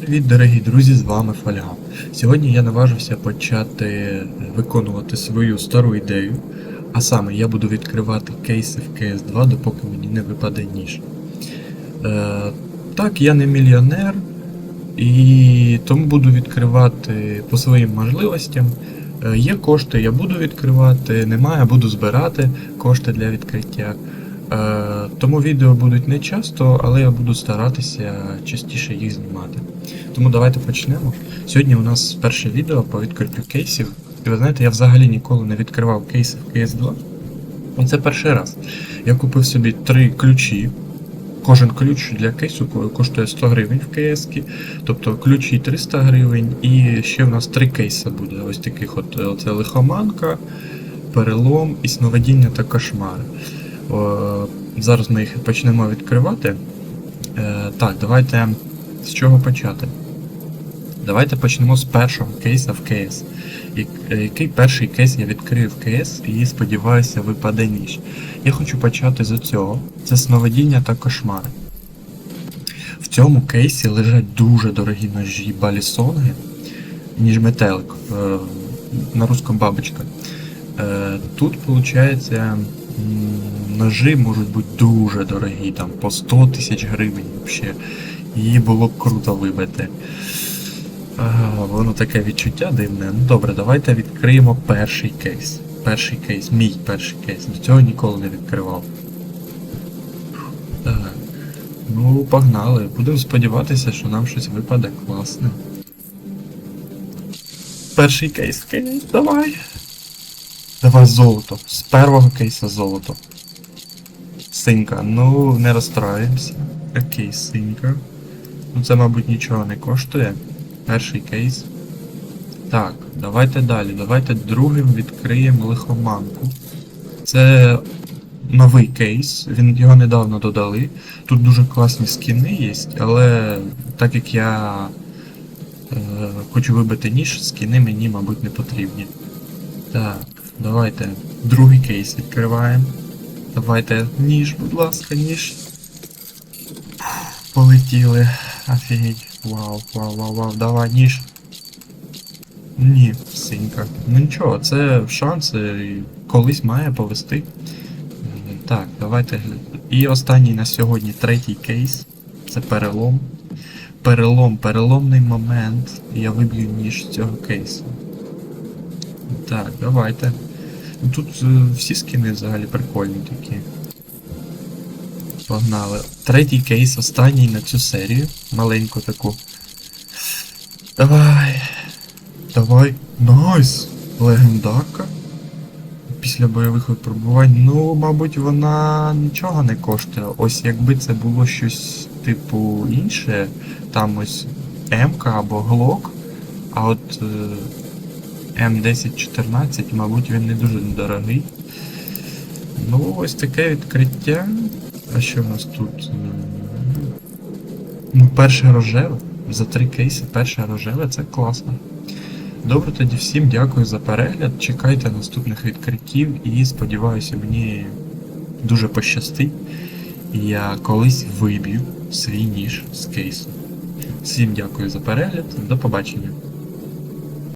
Привіт, дорогі друзі, з вами Фольга. Сьогодні я наважився почати виконувати свою стару ідею, а саме я буду відкривати кейси в CS2, допоки мені не випаде ніж. Е, так, я не мільйонер, і тому буду відкривати по своїм можливостям. Е, є кошти, я буду відкривати, немає, буду збирати кошти для відкриття. Е, тому відео будуть не часто, але я буду старатися частіше їх знімати. Тому давайте почнемо. Сьогодні у нас перше відео по відкриттю кейсів. І ви знаєте, я взагалі ніколи не відкривав кейси в CS2. І це перший раз. Я купив собі три ключі. Кожен ключ для кейсу коштує 100 гривень в CS, тобто ключі 300 гривень, і ще в нас три кейси буде. Ось таких от оце лихоманка, перелом, і сновидіння та кошмари. Зараз ми їх почнемо відкривати. Е, так, давайте з чого почати? Давайте почнемо з першого кейса в. Я- е, Який перший кейс я відкрив КС і сподіваюся випаде ніж. Я хочу почати з цього. Це сновидіння та кошмари. В цьому кейсі лежать дуже дорогі ножі балісонги, ніж метелик. е, На русском бабочка. Е, Тут, виходить, ножи можуть бути дуже дорогі, там по 100 тисяч гривень взагалі. Її було круто вибити. Ага, воно таке відчуття дивне. Ну добре, давайте відкриємо перший кейс. Перший кейс, мій перший кейс. До цього ніколи не відкривав. Так. Ну, погнали. Будемо сподіватися, що нам щось випаде класне. Перший кейс, кейс, давай. Давай золото. З першого кейса золото. Синька, ну не розстраємося. Окей, синька. Ну це, мабуть, нічого не коштує. Перший кейс. Так, давайте далі. Давайте другим відкриємо лихоманку. Це новий кейс, він його недавно додали. Тут дуже класні скіни є, але так як я е, хочу вибити ніж, скіни мені, мабуть, не потрібні. Так, давайте другий кейс відкриваємо. Давайте ніж, будь ласка, ніж. Полетіли. Офігеть. Вау, вау, вау, вау, давай, ніж. Ні, синька. Ну нічого, це шанс колись має повести. Так, давайте. І останній на сьогодні третій кейс. Це перелом. Перелом, переломний момент. Я виб'ю ніж з цього кейсу. Так, давайте. Тут е, всі скини взагалі прикольні такі. Погнали. Третій кейс, останній на цю серію. Маленьку таку. Давай. Давай. Найс! Легендарка. Після бойових випробувань. Ну, мабуть, вона нічого не коштує. Ось якби це було щось типу інше, там ось МК або Глок, а от е, М1014, мабуть, він не дуже дорогий. Ну, ось таке відкриття. А що в нас тут? Ну, перше рожеве. За три кейси перше рожеве це класно. Добре, тоді всім дякую за перегляд. Чекайте наступних відкриттів і сподіваюся, мені дуже пощастить. Я колись виб'ю свій ніж з кейсу. Всім дякую за перегляд, до побачення.